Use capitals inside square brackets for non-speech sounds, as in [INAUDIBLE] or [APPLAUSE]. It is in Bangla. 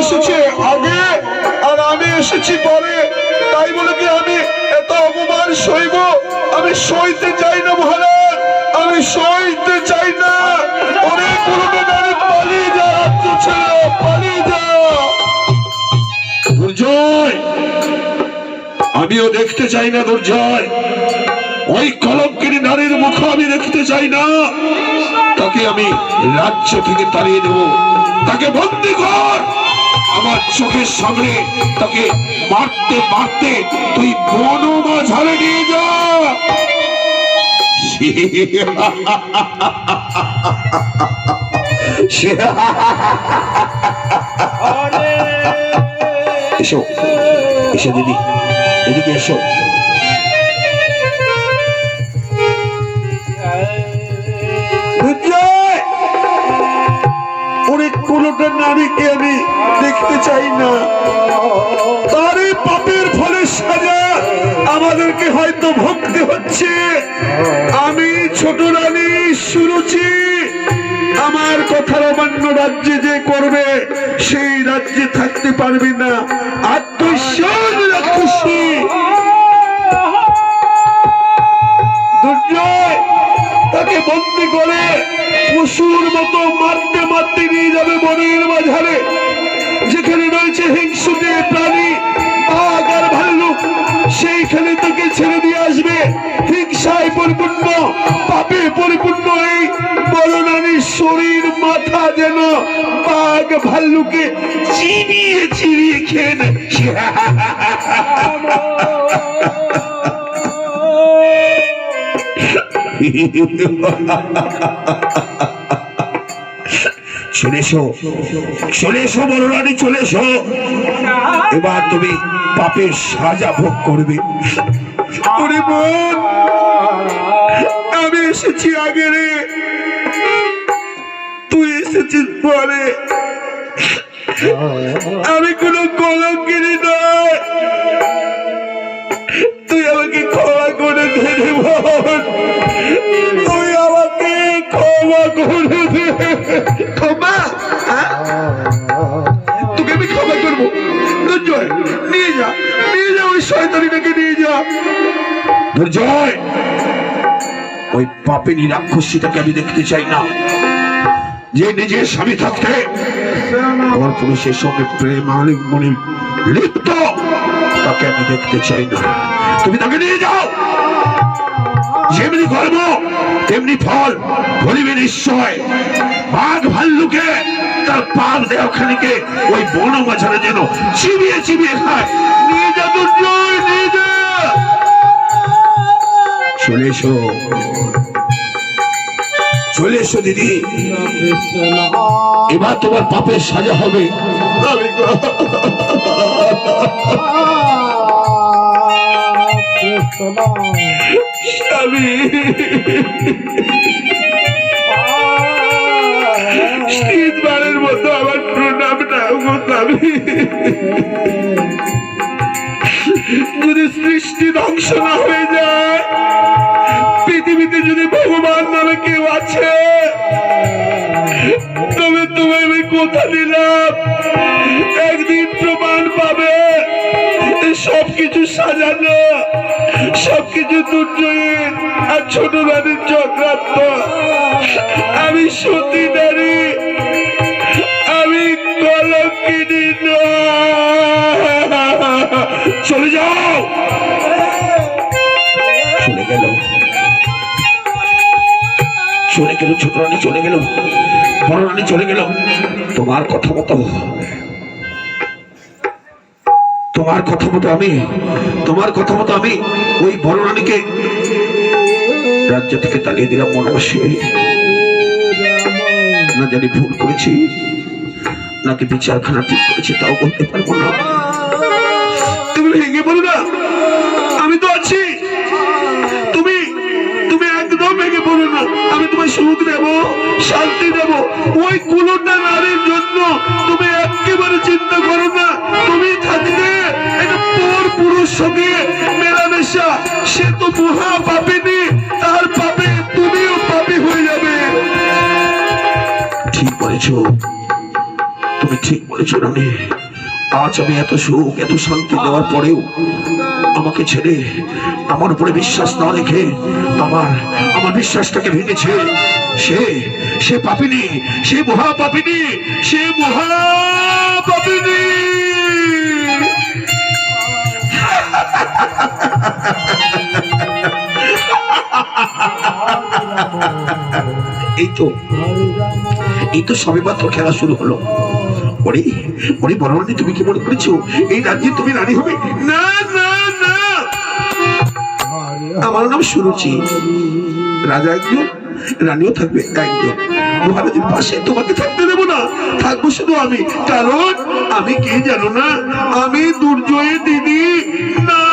এসেছে আগে, আর আমি এসেছি পরে। তাই বলে কি আমি এত অপমান সইব? আমি সইতে চাই না মহারাজ, আমি সইতে চাই না। আমিও দেখতে চাই না দুর্জয়। ওই কলঙ্কিনী নারীর মুখ আমি দেখতে চাই না। তাকে আমি রাজ্য থেকে তাড়িয়ে দেব। তাকে বন্দি কর। আমার চোখের সামনে তাকে মারতে মারতে তুই বনমা ঝাড়ে নিয়ে যা। এসো এসো দিদি। এদিকে এসো। নারীকে আমি দেখতে চাই না। তার এই পাপের ফলে সাজা আমাদেরকে হয়তো ভক্তি হচ্ছে। আমি ছোট রানী সুরুচি আমার কথার অমান্য রাজ্যে যে করবে, সেই রাজ্যে থাকতে পারবে না। আত্মীয় রাক্ষসী। দুর্জয় তাকে বন্দি করে পশুর মতো মারতে মারতে নিয়ে যাবে বনের মাঝারে যেখানে রয়েছে হিংসুটে প্রাণী বাঘ আর সেইখানে তাকে ছেড়ে দিয়ে আসবে। হিংসায় পরিপূর্ণ, পাপে পরিপূর্ণ এই বড় শরীর, মাথা যেন বাঘ ভাল্লুকে চিবিয়ে চিবিয়ে খেয়ে নেয়। [LAUGHS] চলে এসো চলে এসো চলে এসো এবার তুমি পাপের সাজা ভোগ করবে। আমি এসেছি আগে রে। তুই এসেছিস পরে। আমি কোনো কলঙ্কিনী নয়। তুই আমাকে ক্ষমা করে দে ওই পাপিনী রাক্ষসীটাকে আমি দেখতে চাই না। যে নিজের স্বামী থাকতে আমার পুরুষের সঙ্গে প্রেম, আলিঙ্গনে লিপ্ত, তাকে আমি দেখতে চাই না। তুমি তাকে নিয়ে যাও। যেমনি কর্ম তেমনি ফল ধরিবে নিশ্চয়। বাঘ ভাল্লুকে, তার পাল দেওয়াখানিকে ওই বন মাঝারে যেন চিবিয়ে চিবিয়ে খায়। নিয়ে চলে এসো। চলে এসো, দিদি। এবার তোমার পাপের সাজা হবে। আমি তিনবারের মতো আমার নাও স্বামী যদি সৃষ্টি ধ্বংস না হয়ে যায় পৃথিবীতে যদি ভগবান নামে কেউ আছে, তবে তোমায় আমি কথা দিলাম। একদিন প্রমাণ পাবে, সবকিছু সাজানো, সবকিছু দুর্জয়ের আর ছোট রানীর চক্রান্ত। আমি সতী নারী, আমি কলঙ্কিনী। চলে যাও! গেল, ছোট রানী চলে গেল, বড় রানী চলে গেল। তোমার কথা মতো, তোমার কথা মতো আমি, তোমার কথা মতো আমি ওই বড় রানীকে রাজ্য থেকে তাড়িয়ে দিলাম মনবাসী না জানি ভুল করেছি, নাকি বিচারখানা ঠিক করেছি, তাও বলতে পারব না। তুমি ভেঙে বলো না, আমি তো আছি। না। আমি তোমায় সুখ দেব, শান্তি দেব। ওই কুলোটা নারীর জন্য তুমি একেবারে চিন্তা করো না। তুমি থাকবে পর পুরুষ সঙ্গে মেলামেশা। সে তো মহা পাপিনি, তার পাপে তুমিও পাপি হয়ে যাবে। ঠিক বলেছ। তুমি ঠিক বলেছ, রানী। আজ আমি এত সুখ, এত শান্তি দেওয়ার পরেও আমাকে ছেড়ে আমার উপরে বিশ্বাস না রেখে আমার আমার বিশ্বাসটাকে ভেঙেছে। সে সে পাপিনি, সে মহা পাপিনি সে মহা পাপিনি এই তো এই তো সবে মাত্র খেলা শুরু হলো। ওরে ওরে তুমি কি মনে করেছ? এই রাজ্যে তুমি রানী হবে? না না না। আমার নাম সুরুচি। রাজা একজন, রানীও থাকবে একজন। মহারাজের পাশে তোমাকে থাকতে দেবো না। থাকব শুধু আমি। কারণ আমি কে জানো না? আমি দুর্জয়ের দিদি। সুরুচি